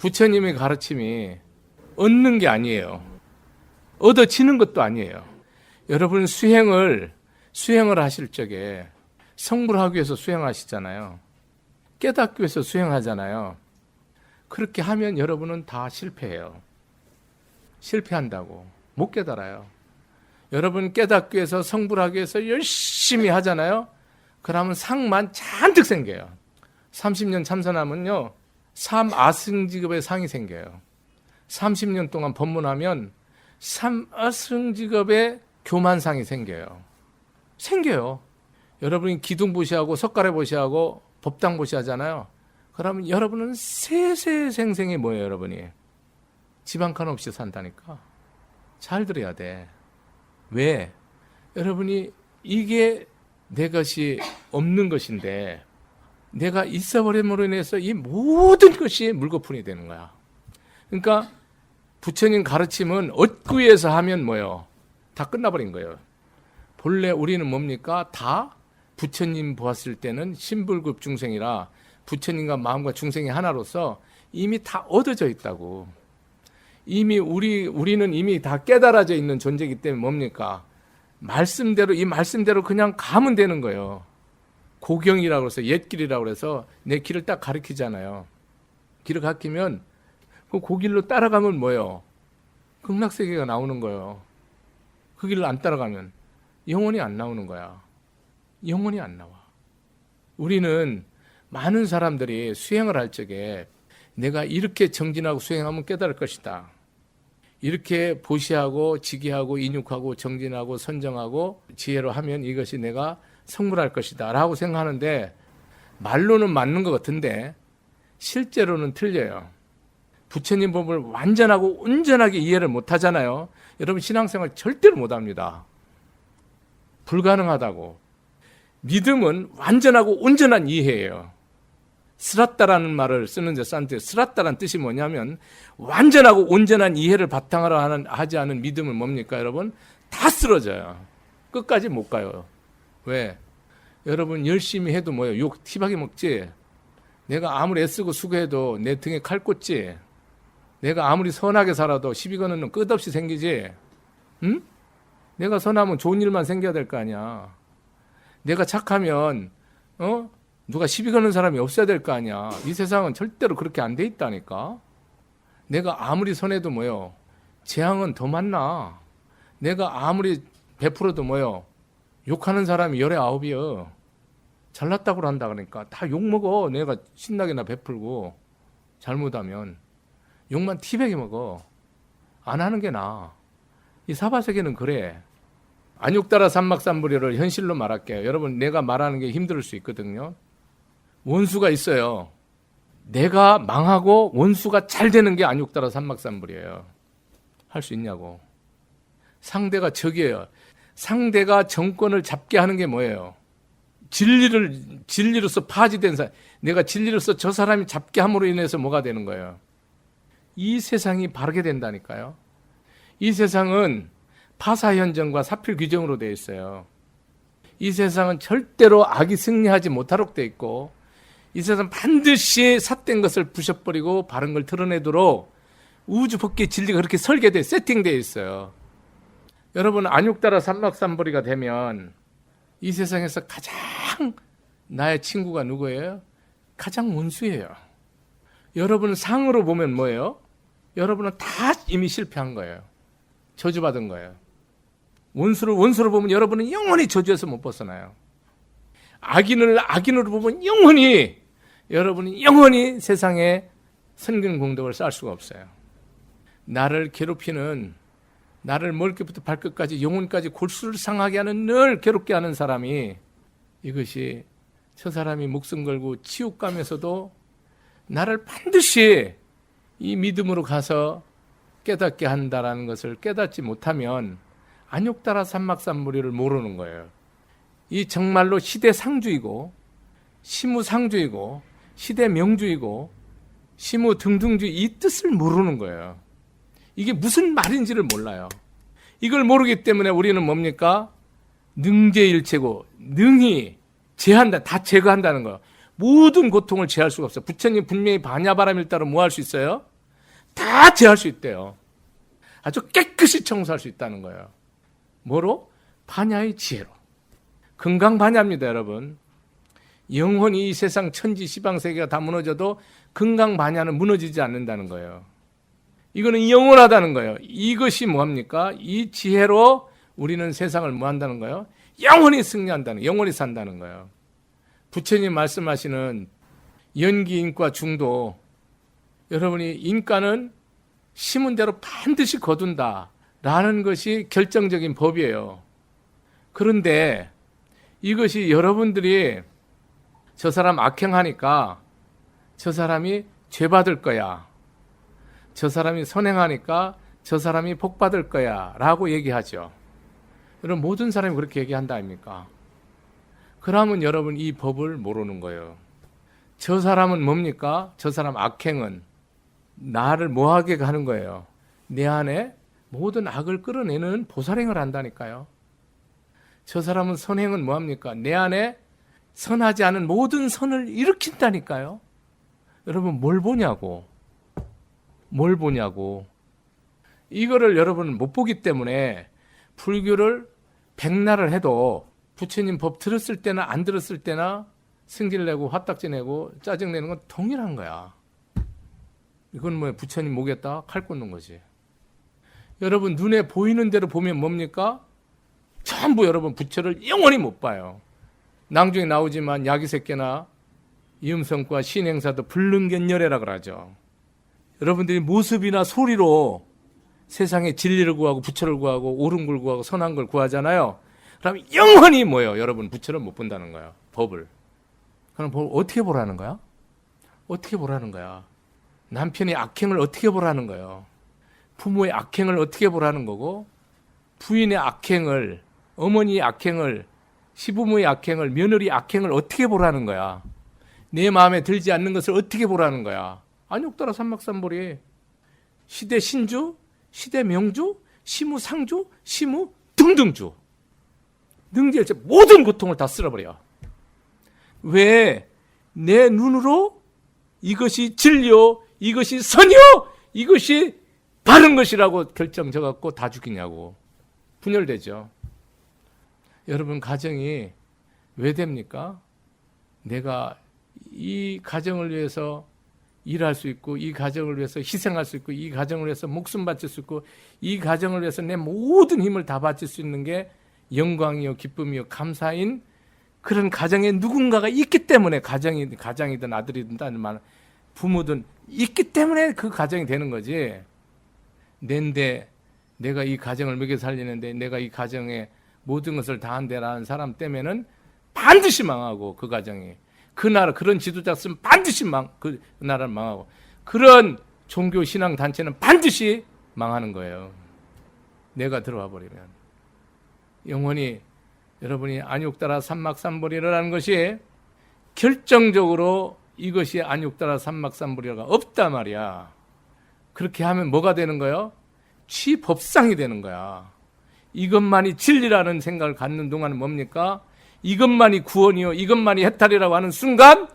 부처님의 가르침이 얻는 게 아니에요. 얻어지는 것도 아니에요. 여러분 수행을 수행을 하실 적에 성불 하기 위해서 수행하시잖아요. 깨닫기 위해서 수행하잖아요. 그렇게 하면 여러분은 다 실패해요. 실패한다고 못 깨달아요. 여러분 깨닫기 위해서 성불하기 위해서 열심히 하잖아요. 그러면 상만 잔뜩 생겨요. 30년 참선하면요. 삼아승 직업의 상이 생겨요. 30년 동안 법문하면 삼아승 직업의 교만상이 생겨요. 생겨요. 여러분이 기둥보시하고 석가래보시하고 법당보시 하잖아요. 그러면 여러분은 세세생생이 뭐예요, 여러분이? 집 한 칸 없이 산다니까. 잘 들어야 돼. 왜? 여러분이 이게 내 것이 없는 것인데 내가 있어버림으로 인해서 이 모든 것이 물거품이 되는 거야. 그러니까 부처님 가르침은 위해서 하면 뭐요? 다 끝나버린 거예요. 본래 우리는 뭡니까? 다 부처님 보았을 때는 신불급 중생이라 부처님과 마음과 중생이 하나로서 이미 다 얻어져 있다고. 이미 우리 우리는 이미 다 깨달아져 있는 존재이기 때문에 뭡니까? 말씀대로 이 말씀대로 그냥 가면 되는 거예요. 고경이라고 해서 옛길이라고 해서 내 길을 딱 가리키잖아요. 길을 가리키면 그 고길로 따라가면 뭐예요? 극락세계가 나오는 거예요. 그 길을 안 따라가면 영원히 안 나오는 거야. 영원히 안 나와. 우리는 많은 사람들이 수행을 할 적에 내가 이렇게 정진하고 수행하면 깨달을 것이다. 이렇게 보시하고 지기하고 인육하고 정진하고 선정하고 지혜로 하면 이것이 내가 성불할 것이다 라고 생각하는데 말로는 맞는 것 같은데 실제로는 틀려요. 부처님 법을 완전하고 온전하게 이해를 못 하잖아요. 여러분 신앙생활 절대로 못 합니다. 불가능하다고. 믿음은 완전하고 온전한 이해예요. 스라따라는 말을 쓰는 데 산테 스라따라는 뜻이 뭐냐면 완전하고 온전한 이해를 바탕으로 하는, 하지 않은 믿음은 뭡니까 여러분? 다 쓰러져요. 끝까지 못 가요. 왜? 여러분 열심히 해도 뭐예요? 욕 티박이 먹지? 내가 아무리 애쓰고 수고해도 내 등에 칼 꽂지? 내가 아무리 선하게 살아도 시비 거는 놈 끝없이 생기지? 응? 내가 선하면 좋은 일만 생겨야 될 거 아니야. 내가 착하면 어? 누가 시비 거는 사람이 없어야 될 거 아니야. 이 세상은 절대로 그렇게 안 돼 있다니까. 내가 아무리 선해도 뭐요? 재앙은 더 많나. 내가 아무리 베풀어도 뭐요? 욕하는 사람이 열에 아홉이요. 잘났다고 한다 그러니까 다 욕 먹어. 내가 신나게나 베풀고 잘못하면 욕만 티백이 먹어. 안 하는 게 나아. 이 사바세계는 그래. 안육따라 삼막삼부리를 현실로 말할게요. 여러분 내가 말하는 게 힘들 수 있거든요. 원수가 있어요. 내가 망하고 원수가 잘 되는 게 안육따라 삼막삼불이에요. 할 수 있냐고. 상대가 적이에요. 상대가 정권을 잡게 하는 게 뭐예요? 진리를 진리로서 파지된 사람, 내가 진리로서 저 사람이 잡게 함으로 인해서 뭐가 되는 거예요? 이 세상이 바르게 된다니까요. 이 세상은 파사 현정과 사필 규정으로 되어 있어요. 이 세상은 절대로 악이 승리하지 못하도록 되어 있고 이 세상 반드시 삿된 것을 부셔버리고 바른 걸 드러내도록 우주 법계 진리가 그렇게 설계돼 세팅되어 있어요. 여러분 안육따라 삼막삼보리가 되면 이 세상에서 가장 나의 친구가 누구예요? 가장 원수예요. 여러분 상으로 보면 뭐예요? 여러분은 다 이미 실패한 거예요. 저주받은 거예요. 원수를 원수로 보면 여러분은 영원히 저주에서 못 벗어나요. 악인을 악인으로 보면 영원히 여러분이 영원히 세상에 선근 공덕을 쌓을 수가 없어요. 나를 괴롭히는 나를 머리끝부터 발끝까지 영혼까지 골수를 상하게 하는 늘 괴롭게 하는 사람이 이것이 저 사람이 목숨 걸고 치욕감에서도 나를 반드시 이 믿음으로 가서 깨닫게 한다라는 것을 깨닫지 못하면 안욕따라 삼막삼무리를 모르는 거예요. 이 정말로 시대 상주이고 시무 상주이고 시대 명주이고 시무 등등주의 이 뜻을 모르는 거예요. 이게 무슨 말인지를 몰라요. 이걸 모르기 때문에 우리는 뭡니까? 능제일체고 능히 제한다 다 제거한다는 거. 모든 고통을 제할 수가 없어요. 부처님 분명히 반야바람일 따로 뭐 할 수 있어요? 다 제할 수 있대요. 아주 깨끗이 청소할 수 있다는 거예요. 뭐로? 반야의 지혜로. 금강 반야입니다, 여러분. 영원히 이 세상 천지 시방 세계가 다 무너져도 금강 반야는 무너지지 않는다는 거예요. 이거는 영원하다는 거예요. 이것이 뭐합니까? 이 지혜로 우리는 세상을 뭐 한다는 거예요? 영원히 승리한다는, 영원히 산다는 거예요. 부처님 말씀하시는 연기, 인과, 중도. 여러분이 인과는 심은 대로 반드시 거둔다. 라는 것이 결정적인 법이에요. 그런데 이것이 여러분들이 저 사람 악행하니까 저 사람이 죄 받을 거야. 저 사람이 선행하니까 저 사람이 복 받을 거야. 라고 얘기하죠. 여러분, 모든 사람이 그렇게 얘기한다 아닙니까? 그러면 여러분 이 법을 모르는 거예요. 저 사람은 뭡니까? 저 사람 악행은 나를 뭐하게 하는 거예요. 내 안에 모든 악을 끌어내는 보살행을 한다니까요. 저 사람은 선행은 뭐합니까? 내 안에 선하지 않은 모든 선을 일으킨다니까요. 여러분 뭘 보냐고. 뭘 보냐고. 이거를 여러분 못 보기 때문에 불교를 백날을 해도 부처님 법 들었을 때나 안 들었을 때나 승질 내고 화딱지 내고 짜증 내는 건 동일한 거야. 이건 뭐 부처님 모겠다 칼 꽂는 거지. 여러분 눈에 보이는 대로 보면 뭡니까? 전부 여러분 부처를 영원히 못 봐요. 낭중에 나오지만 야기새끼나 이음성과 신행사도 불능견열애라 그러죠. 여러분들이 모습이나 소리로 세상에 진리를 구하고 부처를 구하고 옳은 걸 구하고 선한 걸 구하잖아요. 그럼 영원히 뭐예요? 여러분 부처를 못 본다는 거야. 법을. 그럼 뭘 어떻게 보라는 거야? 어떻게 보라는 거야? 남편의 악행을 어떻게 보라는 거예요? 부모의 악행을 어떻게 보라는 거고 부인의 악행을 어머니의 악행을 시부모의 악행을 며느리 악행을 어떻게 보라는 거야? 내 마음에 들지 않는 것을 어떻게 보라는 거야? 안욕따라 삼막삼보리 시대 신주, 시대 명주, 시무 상주, 시무 등등주 능지일체 모든 고통을 다 쓸어버려. 왜 내 눈으로 이것이 진리요, 이것이 선이요, 이것이 바른 것이라고 결정 져 갖고 다 죽이냐고 분열되죠. 여러분 가정이 왜 됩니까? 내가 이 가정을 위해서 일할 수 있고 이 가정을 위해서 희생할 수 있고 이 가정을 위해서 목숨 바칠 수 있고 이 가정을 위해서 내 모든 힘을 다 바칠 수 있는 게 영광이요 기쁨이요 감사인 그런 가정에 누군가가 있기 때문에 가정이 가장이든 아들이든 딸말 부모든 있기 때문에 그 가정이 되는 거지. 낸데 내가 이 가정을 먹여 살리는데 내가 이 가정에 모든 것을 다한대라는 사람 때문에는 반드시 망하고 그 가정이 그 나라 그런 지도자 쓰면 반드시 망 그 나라를 망하고 그런 종교 신앙 단체는 반드시 망하는 거예요. 내가 들어와 버리면 영원히 여러분이 안육따라 삼막삼보리라는 것이 결정적으로 이것이 안육따라 삼막삼보리가 없단 말이야. 그렇게 하면 뭐가 되는 거예요? 취법상이 되는 거야. 이것만이 진리라는 생각을 갖는 동안은 뭡니까? 이것만이 구원이요, 이것만이 해탈이라고 하는 순간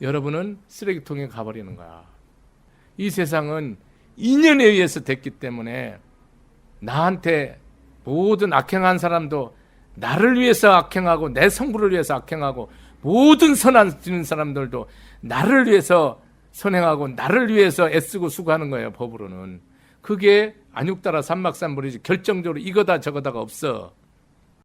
여러분은 쓰레기통에 가버리는 거야. 이 세상은 인연에 의해서 됐기 때문에 나한테 모든 악행한 사람도 나를 위해서 악행하고 내 성부를 위해서 악행하고 모든 선한 지는 사람들도 나를 위해서 선행하고 나를 위해서 애쓰고 수고하는 거예요 법으로는 그게 안육따라 삼막삼불이지 결정적으로 이거다 저거다가 없어